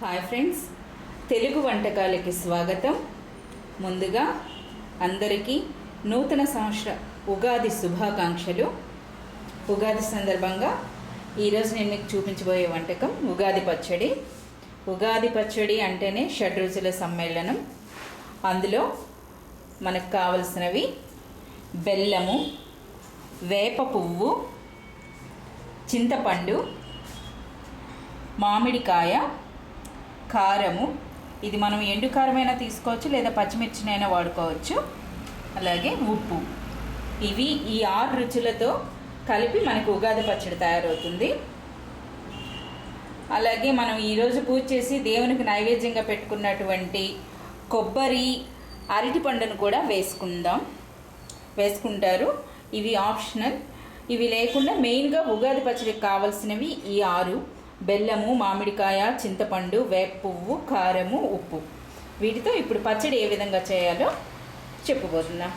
Hi friends Telugu వంటకాలకి స్వాగతం. ముందుగా అందరికీ నూతన సంవత్సర ఉగాది శుభాకాంక్షలు. ఉగాది సందర్భంగా ఈరోజు నేను మీకు చూపించబోయే వంటకం ఉగాది పచ్చడి. ఉగాది పచ్చడి అంటేనే షడ్రుచుల సమ్మేళనం. అందులో మనకు కావలసినవి బెల్లము వేప పువ్వు చింతపండు మామిడికాయ కారము. ఇది మనం ఎండు కారమైనా తీసుకోవచ్చు లేదా పచ్చిమిర్చినైనా వాడుకోవచ్చు. అలాగే ఉప్పు. ఇవి ఈ ఆరు రుచులతో కలిపి మనకు ఉగాది పచ్చడి తయారవుతుంది. అలాగే మనం ఈరోజు పూజ చేసి దేవునికి నైవేద్యంగా పెట్టుకున్నటువంటి కొబ్బరి అరటి పండును కూడా వేసుకుందాం. వేసుకుంటారు. ఇవి ఆప్షనల్. ఇవి లేకుండా మెయిన్గా ఉగాది పచ్చడికి కావాల్సినవి ఈ ఆరు. బెల్లము మామిడికాయ చింతపండు వేప పువ్వు కారము ఉప్పు. వీటితో ఇప్పుడు పచ్చడి ఏ విధంగా చేయాలో చెప్పబోతున్నాం.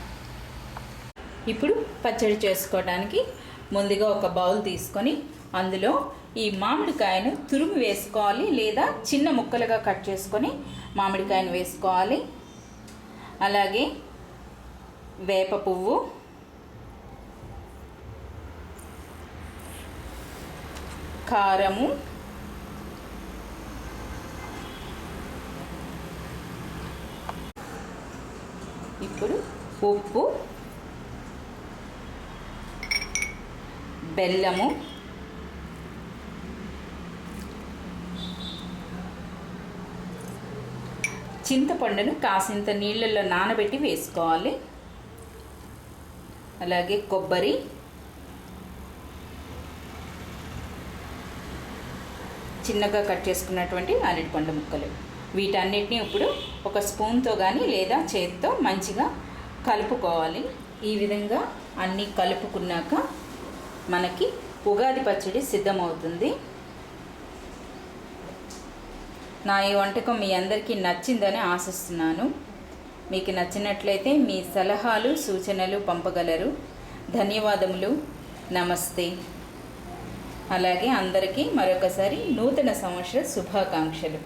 ఇప్పుడు పచ్చడి చేసుకోవడానికి ముందుగా ఒక బౌల్ తీసుకొని అందులో ఈ మామిడికాయను తురుము వేసుకోవాలి లేదా చిన్న ముక్కలుగా కట్ చేసుకొని మామిడికాయను వేసుకోవాలి. అలాగే వేప పువ్వు కారము ఇప్పుడు ఉప్పు బెల్లము చింతపండును కాసింత నీళ్ళల్లో నానబెట్టి వేసుకోవాలి. అలాగే కొబ్బరి చిన్నగా కట్ చేసుకున్నటువంటి అరటిపండు ముక్కలు. వీటన్నిటిని ఇప్పుడు ఒక స్పూన్తో కానీ లేదా చేతితో మంచిగా కలుపుకోవాలి. ఈ విధంగా అన్నీ కలుపుకున్నాక మనకి ఉగాది పచ్చడి సిద్ధమవుతుంది. నా ఈ వంటకం మీ అందరికీ నచ్చిందని ఆశిస్తున్నాను. మీకు నచ్చినట్లయితే మీ సలహాలు సూచనలు పంపగలరు. ధన్యవాదములు. నమస్తే. అలాగే అందరికీ మరొకసారి నూతన సంవత్సర శుభాకాంక్షలు.